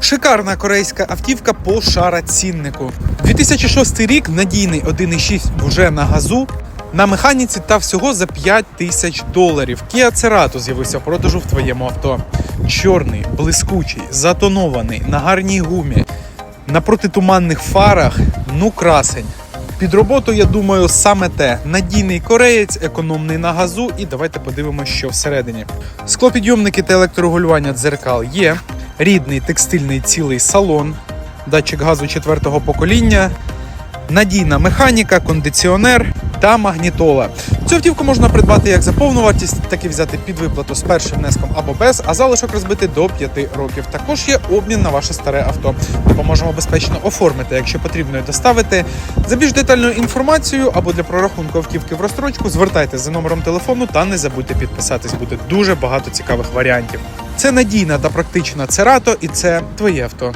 Шикарна корейська автівка по шара-ціннику. 2006 рік надійний 1.6 вже на газу. На механіці та всього за 5 тисяч доларів. Kia Cerato з'явився в продажу в твоєму авто. Чорний, блискучий, затонований, на гарній гумі, на протитуманних фарах. Ну красень. Під роботу, я думаю, саме те: надійний кореєць, економний на газу. І давайте подивимося, що всередині. Склопідйомники та електрорегулювання дзеркал є. Рідний текстильний цілий салон, датчик газу четвертого покоління, надійна механіка, кондиціонер та магнітола. Цю автівку можна придбати як за повну вартість, так і взяти під виплату з першим внеском або без, а залишок розбити до 5 років. Також є обмін на ваше старе авто. Допоможемо безпечно оформити, якщо потрібно і доставити. За більш детальною інформацією або для прорахунку автівки в розстрочку звертайтеся за номером телефону та не забудьте підписатись. Буде дуже багато цікавих варіантів. Це надійна та практична Церато, і це твоє авто.